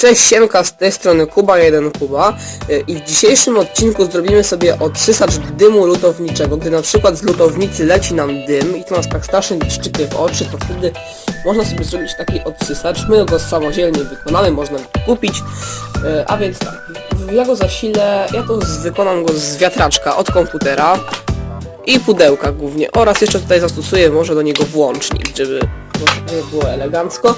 Cześć Siemka, z tej strony Kuba 1 Kuba y, i w dzisiejszym odcinku zrobimy sobie odsysacz dymu lutowniczego. Gdy na przykład z lutownicy leci nam dym i to nas tak strasznie szczypie w oczy, to wtedy można sobie zrobić taki odsysacz. My go samodzielnie wykonamy, można go kupić. Y, A więc tak, ja go zasilę, ja to wykonam go z wiatraczka od komputera i pudełka głównie oraz jeszcze tutaj zastosuję może do niego włącznik, żeby żeby było elegancko.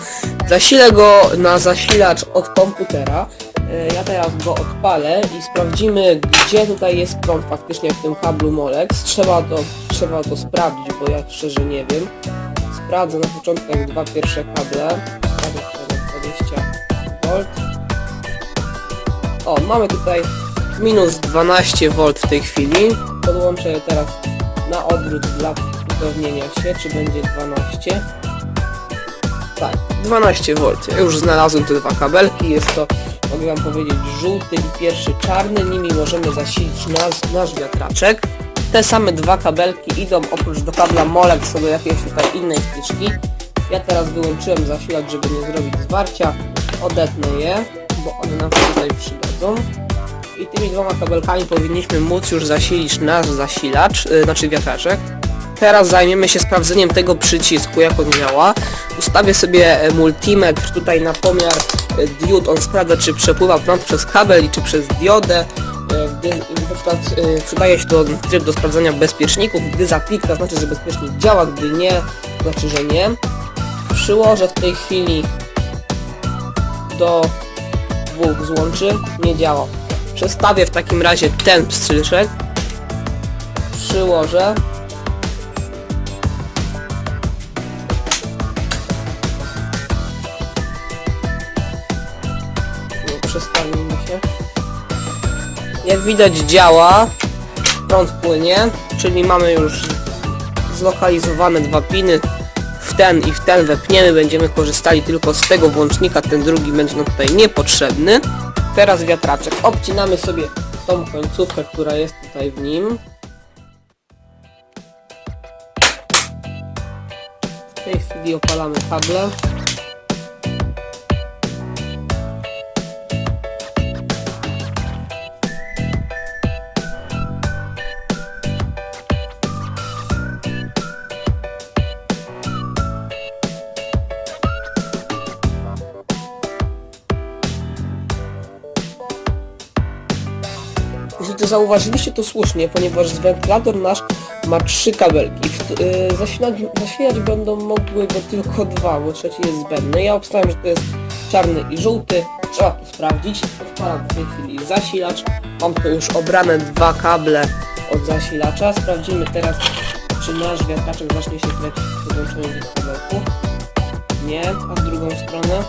Zasilę go na zasilacz od komputera. E, Ja teraz go odpalę i sprawdzimy gdzie tutaj jest prąd faktycznie w tym kablu Molex. Trzeba to, trzeba to sprawdzić, bo ja szczerze nie wiem. Sprawdzę na początku jak dwa pierwsze kable. Kable teraz 20 V. O, mamy tutaj minus 12 V w tej chwili. Podłączę teraz na odwrót dla upewnienia się, czy będzie 12. Tak, 12 V. Ja już znalazłem te dwa kabelki. Jest to, mogę wam powiedzieć, żółty i pierwszy czarny. Nimi możemy zasilić nasz, nasz wiatraczek. Te same dwa kabelki idą oprócz do kabla Molex do jakiejś tutaj innej wtyczki. Ja teraz wyłączyłem zasilacz, żeby nie zrobić zwarcia. Odetnę je, bo one nam się tutaj przydadzą. I tymi dwoma kabelkami powinniśmy móc już zasilić nasz zasilacz, yy, znaczy wiatraczek. Teraz zajmiemy się sprawdzeniem tego przycisku, jak on działa. Ustawię sobie e, multimetr tutaj na pomiar e, diod. On sprawdza, czy przepływa prąd przez kabel i czy przez diodę. E, Gdy przykład przydaje się to tryb do sprawdzania bezpieczników. Gdy zapika, znaczy, że bezpiecznik działa, gdy nie, znaczy, że nie. Przyłożę w tej chwili do dwóch złączy. Nie działa. Przestawię w takim razie ten pstryczek. Przyłożę. Nie przestawił mi się. Jak widać działa. Prąd płynie, czyli mamy już zlokalizowane dwa piny. W ten i w ten wepniemy, będziemy korzystali tylko z tego włącznika, ten drugi będzie nam tutaj niepotrzebny. Teraz wiatraczek. Obcinamy sobie tą końcówkę, która jest tutaj w nim. W tej chwili opalamy kable. To zauważyliście, to słusznie, ponieważ wentylator nasz ma trzy kabelki. W- Yy, zasilać, zasilać będą mogły go tylko dwa, bo trzeci jest zbędny. Ja obstawiam, że to jest czarny i żółty. Trzeba to sprawdzić. Odpalam w tej chwili zasilacz. Mam tu już obrane dwa kable od zasilacza. Sprawdzimy teraz, czy nasz wiatraczek zacznie się kręcić z podłączeniem tych kabelków. Nie, a w drugą stronę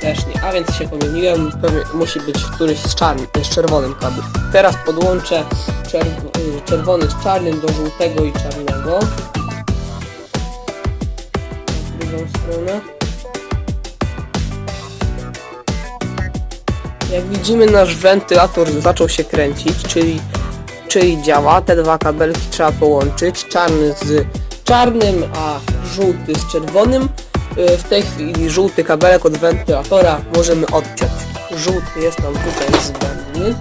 też nie, a więc się pomyliłem, pewnie musi być któryś z, czarny, z czerwonym kablem. Teraz podłączę y, czerwony z czarnym do żółtego i czarnego. Drugą stronę. Jak widzimy nasz wentylator zaczął się kręcić, czyli, czyli działa. Te dwa kabelki trzeba połączyć. Czarny z czarnym, a żółty z czerwonym. Y, W tej chwili żółty kabelek od wentylatora możemy odciąć. Żółty jest nam tutaj zbędny.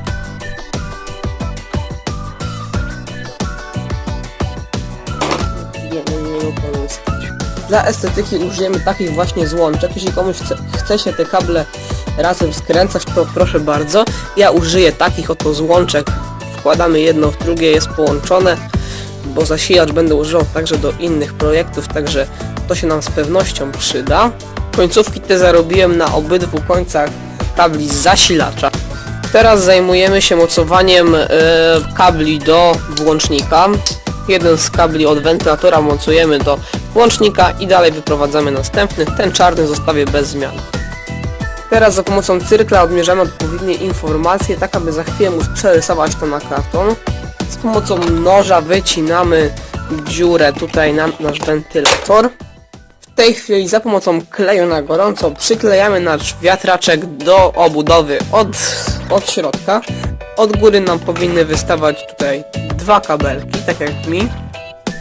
Dla estetyki użyjemy takich właśnie złączek. Jeśli komuś chce, chce się te kable razem skręcać, to proszę bardzo. Ja użyję takich oto złączek. Wkładamy jedno w drugie, jest połączone, bo zasilacz będę używał także do innych projektów, także to się nam z pewnością przyda. Końcówki te zarobiłem na obydwu końcach kabli zasilacza. Teraz zajmujemy się mocowaniem e, kabli do włącznika. Jeden z kabli od wentylatora mocujemy do włącznika i dalej wyprowadzamy następny. Ten czarny zostawię bez zmian. Teraz za pomocą cyrkla odmierzamy odpowiednie informacje, tak aby za chwilę móc przerysować to na karton. Z pomocą noża wycinamy dziurę tutaj na nasz wentylator. Tej chwili za pomocą kleju na gorąco przyklejamy nasz wiatraczek do obudowy od, od środka. Od góry nam powinny wystawać tutaj dwa kabelki, tak jak mi.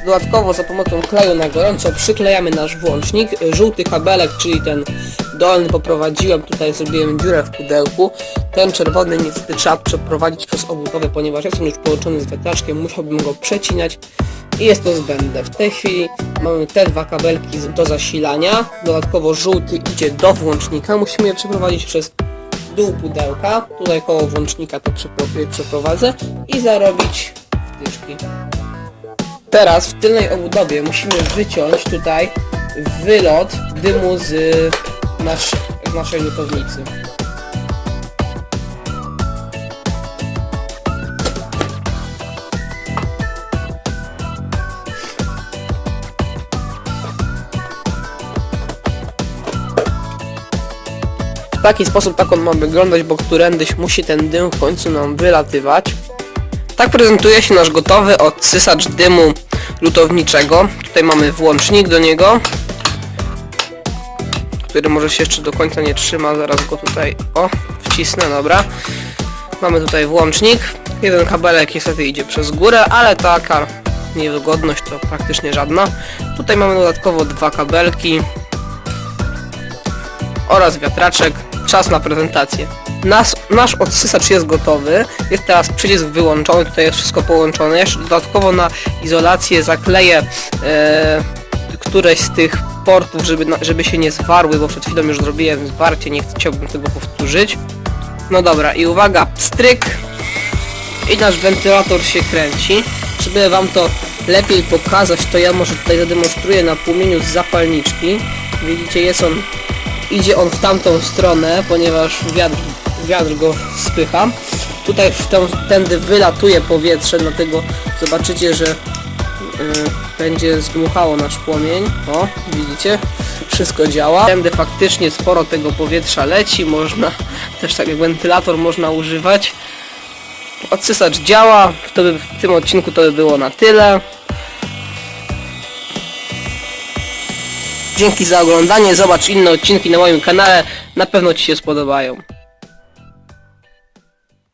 Dodatkowo za pomocą kleju na gorąco przyklejamy nasz włącznik. Żółty kabelek, czyli ten dolny poprowadziłem, tutaj zrobiłem dziurę w pudełku. Ten czerwony niestety trzeba przeprowadzić przez obudowę, ponieważ jest on już połączony z wiatraczkiem, musiałbym go przecinać i jest to zbędne. W tej chwili mamy te dwa kabelki do zasilania. Dodatkowo żółty idzie do włącznika, musimy je przeprowadzić przez dół pudełka. Tutaj koło włącznika to przepro- przeprowadzę i zarobić wtyczki. Teraz w tylnej obudowie musimy wyciąć tutaj wylot dymu z, nasz, z naszej lutownicy. Taki sposób tak on ma wyglądać, bo którędyś musi ten dym w końcu nam wylatywać. Tak prezentuje się nasz gotowy odsysacz dymu lutowniczego. Tutaj mamy włącznik do niego, który może się jeszcze do końca nie trzyma. Zaraz go tutaj, o, wcisnę, dobra. Mamy tutaj włącznik. Jeden kabelek niestety idzie przez górę, ale taka niewygodność to praktycznie żadna. Tutaj mamy dodatkowo dwa kabelki oraz wiatraczek. Czas na prezentację. Nas, nasz odsysacz jest gotowy. Jest teraz przycisk wyłączony, tutaj jest wszystko połączone. Jeszcze dodatkowo na izolację zakleję e, któreś z tych portów, żeby, żeby się nie zwarły, bo przed chwilą już zrobiłem zwarcie, nie chciałbym tego powtórzyć. No dobra, i uwaga, stryk i nasz wentylator się kręci. Żeby wam to lepiej pokazać, to ja może tutaj zademonstruję na płomieniu z zapalniczki. Widzicie, jest on, idzie on w tamtą stronę, ponieważ wiatr, wiatr go spycha. Tutaj w tą, tędy wylatuje powietrze, dlatego zobaczycie, że y, będzie zdmuchało nasz płomień. O, widzicie? Wszystko działa. Tędy faktycznie sporo tego powietrza leci, można też tak jak wentylator można używać. Odsysacz działa, to by, w tym odcinku to by było na tyle. Dzięki za oglądanie, zobacz inne odcinki na moim kanale, na pewno Ci się spodobają.